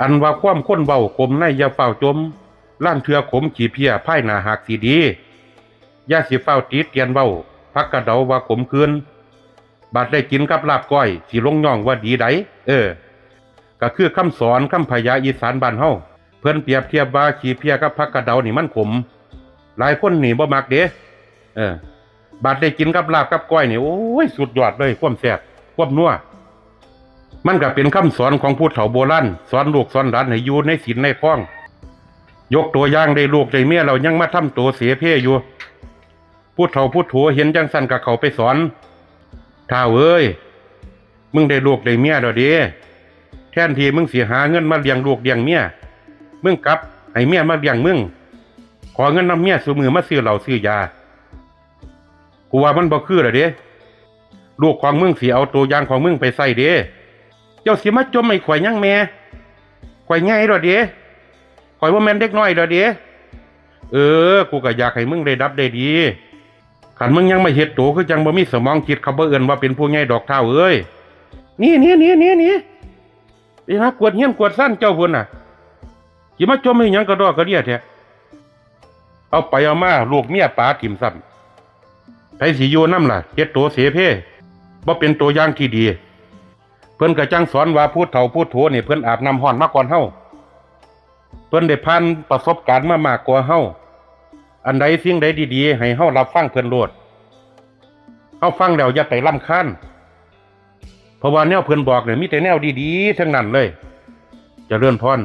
อันว่าความค้นเบาคมในอย่าเฝ้าจมล้านเทือขมขี่เพียพ่ายหนาหากสีดีย่าสิเฝ้าตีเตียนเบาพักกระเดาว่าขมคืนบาดได้กินกับลาบก้อยสิลงย่องว่าดีไดเออ ก็คือคำสอนคำพยาอีสานบ้านเฮาเพิ่อนเปรียบเทียบว่าขีเพียกับพักกระเดานี่มันขม หลายคนหนีบ่มักเด้เออบาดได้กินกับลาบกับก้อยนี่โอ้ยสุดยอดเลยความแซ่บความนัว มันก็เป็นคำสอนของผู้เฒ่าโบราณสอนลูกสอนหลานให้อยู่ในศีลในคล้อง ยกตัวอย่างได้ลูกได้เมียเรายังมาทำตัวเสียเพอยู่ผู้เฒ่าผู้ถัวเห็นจังสันกับเขาไปสอนท้าเอ้ยมึงได้ลูกได้เมียแล้วเด้แทนที่มึงเสียหาเงินมาเลี้ยงลูกเลี้ยงเมียมึงกลับให้เมียมาเลี้ยงมึงขอเงินนำเมียสูมือมาซื้อเหล้าซื้อยากูว่ามันบ่คือละเด้ลูกของมึงสิเอาตัวอย่างของมึงไปใส่เด้ เจ้าสิมาจมไอ้ข่อยยังแม่ข่อยใหญ่ดอกเด้ข่อยว่าแม่นเด็กน้อยดอกเด้เออ กูก็อยากให้มึงได้ดับได้ดีขันมึงยังไม่เฮ็ดโตคือจังบ่มีสมองคิดเขาบ่เอินว่าเป็นผู้ใหญ่ดอกเท้าเอ้ยนี่นี่นี่นี่นี่ไปหากวดเฮี้ยนกวดสั้นเจ้าพุ่นน่ะสิมาจมให้หยังกระดอกกระเดียแท้เอาไปเอามาลูกเมียป๋าถิ่มซ้ำไผสิอยู่นำล่ะเฮ็ดโตเสเพบ่เป็นตัวอย่างที่ดี เพิ่นก็จังสอนว่าพูดเฒ่าผู้โถนี่เพิ่นอาบน้ำห้อนมาก่อนเฮาเพิ่นได้ผ่านประสบการณ์มามากกว่าเฮาอันใดสิ่งใดดีๆ ให้เฮารับฟังเพิ่นโลดเฮาฟังแล้วอย่าไปรำคาญเพราะว่าแนวเพิ่นบอกเนี่ยมีแต่แนวดีๆทั้งนั้นเลยจะเลื่อนพร